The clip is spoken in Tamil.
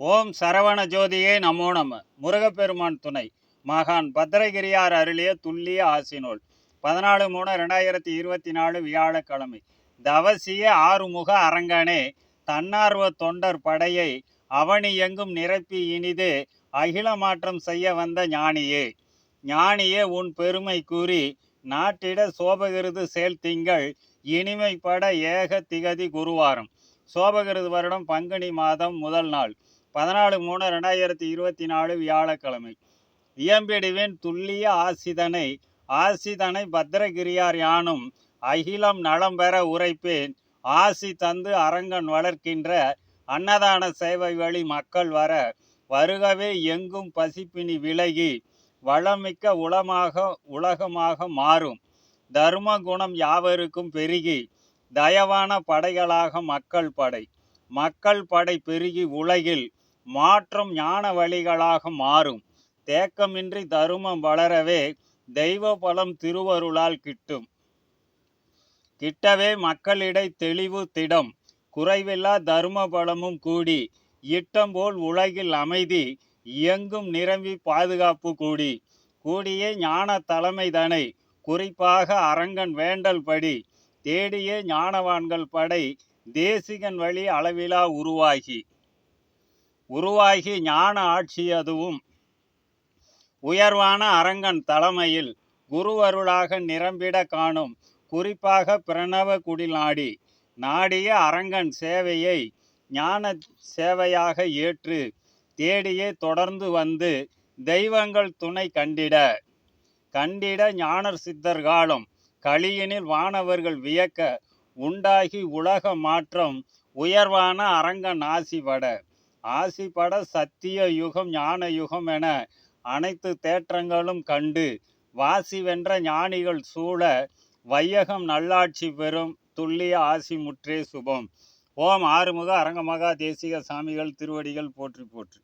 ஓம் சரவண ஜோதியே நமோ நம. முருகப்பெருமான் துணை. மகான் பத்ரகிரியார் அருளிய துல்லிய ஆசினோல் பதினாலு மூணு ரெண்டாயிரத்தி இருபத்தி நாலு வியாழக்கிழமை. தவசிய ஆறுமுக அரங்கனே தன்னார்வ தொண்டர் படையை அவனி எங்கும் நிரப்பி இனிது அகில மாற்றம் செய்ய வந்த ஞானியே. ஞானியே உன் பெருமை கூறி நாட்டிட சோபகிருது செயல் திங்கள் இனிமைப்பட ஏக திகதி குருவாரம். சோபகிருது வருடம் பங்குனி மாதம் முதல் நாள். பதினாலு மூணு ரெண்டாயிரத்தி இருபத்தி நாலு வியாழக்கிழமை. இயம்பிடுவேன் துல்லிய ஆசிதனை. ஆசிதனை பத்திரகிரியார் யானும் அகிலம் நலம் பெற உரைப்பேன். ஆசி தந்து அரங்கன் வளர்க்கின்ற அன்னதான சேவை வழி மக்கள் வர வருகவே எங்கும் பசிப்பினி விலகி வளமிக்க உளமாக உலகமாக மாறும். தர்ம குணம் யாவருக்கும் பெருகி தயவான படைகளாக மக்கள் படை. மக்கள் படை பெருகி உலகில் மாற்றம் ஞான வழிகளாக மாறும். தேக்கமின்றி தருமம் வளரவே தெய்வ பலம் திருவருளால் கிட்டும். கிட்டவே மக்களிடை தெளிவு திடம். குறைவில்லா தரும பலமும் கூடி இட்டம் போல் உலகில் அமைதி இயங்கும் நிரம்பி பாதுகாப்பு கூடி. கூடியே ஞான தலைமைதனை குறிப்பாக அரங்கன் வேண்டல் படி தேடியே ஞானவான்கள் படை தேசிகன் வழி அளவிலா உருவாகி. உருவாகி ஞான ஆட்சி அதுவும். உயர்வான அரங்கன் தலைமையில் குருவருளாக நிரம்பிட காணும் குறிப்பாக பிரணவ குடிநாடி நாடிய அரங்கன் சேவையை ஞான சேவையாக ஏற்று தேடியே தொடர்ந்து வந்து தெய்வங்கள் துணை கண்டிட. கண்டிட ஞானர் சித்தர் காலம் களியினில் வானவர்கள் வியக்க உண்டாகி உலக மாற்றம் உயர்வான அரங்கன் ஆசிபட ஆசிபட சத்திய யுகம் ஞான யுகம் என அனைத்து தேற்றங்களும் கண்டு வாசி வென்ற ஞானிகள் சூழ வையகம் நல்லாட்சி பெறும் துல்லிய ஆசி முற்றே சுபம். ஓம் ஆறுமுக அரங்கமகா தேசிக சாமிகள் திருவடிகள் போற்றி போற்றி.